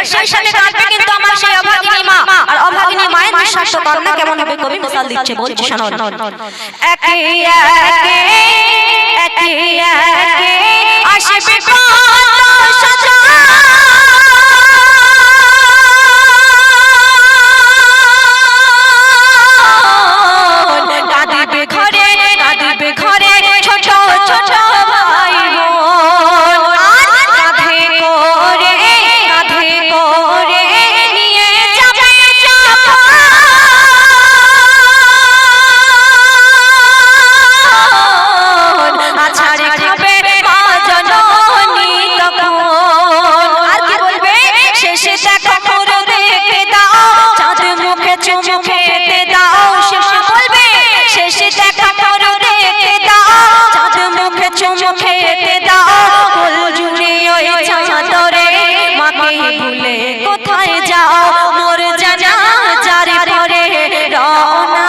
আর সেই সাথে কাঁদবে কিন্তু আমার সেই অভাগিনী মা। আর অভাগিনী মায়ের নিঃশ্বাস কান্না কেমন হবে কবি মিসাল দিচ্ছে বলছি শোনো একে একে একে একে আসবে কোথায় যাও? মোর জানা যারে পরে রওনা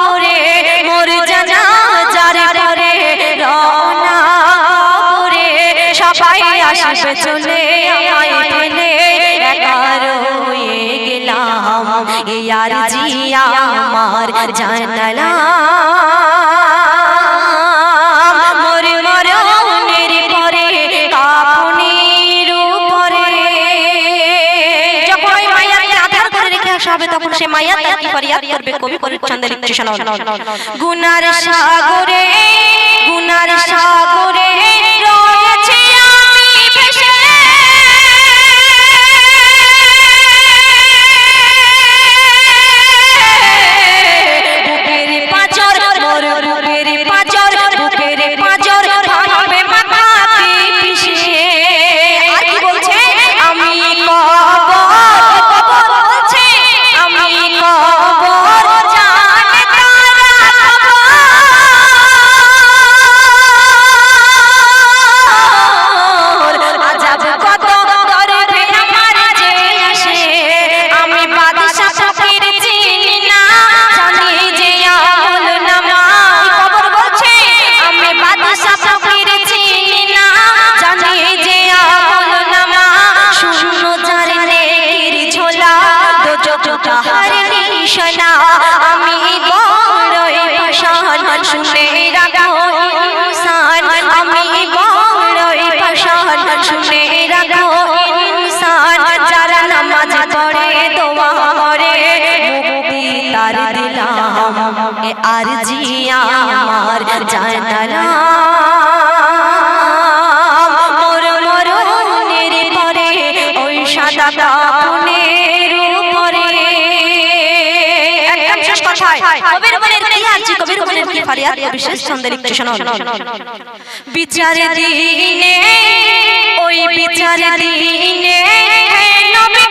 করে। মোর জানা যারে পরে রওনা করে। সবাই আসবে চলে আমায় ফেলে। রয়ে গেলাম। আর জিয়া আমার জানালা। হবে তখন সে মায়া তার কি ফরিয়াদ করবে কবি পরিচ্ছন্দে লিখছে শোনো গুনার সাগরে গুনার সাগরে আমি বড়ই শুনে রাখো ইনসান। আমি বড়ই শুনে রাখো ইনসান। যারা নামাজ পড়ে তার দিলাম। আর জিয়া আমার জানালা মোর পরে ওই সাদা কাপনের একদম কবির মনের কি আছে কবির মনের কি ফারিয়াদ বিশেষ ছন্দে লিখছে শোনো বিচার দিনে ওই বিচারে দিনে নবী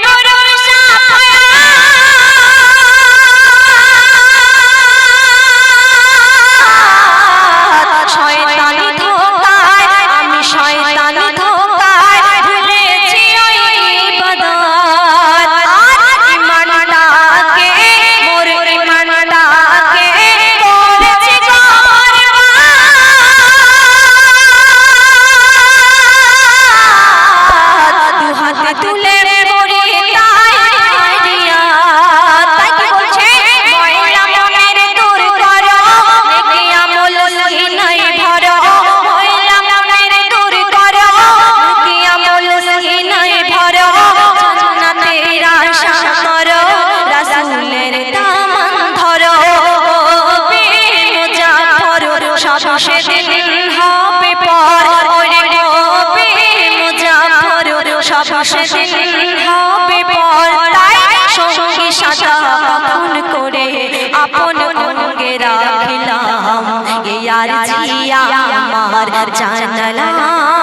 সব সেদিন হবে পর তাই সঙ্গী সাথা কখন করে আপন অঙ্গে রাখিলাম। আর জিয়া আমার জানলাম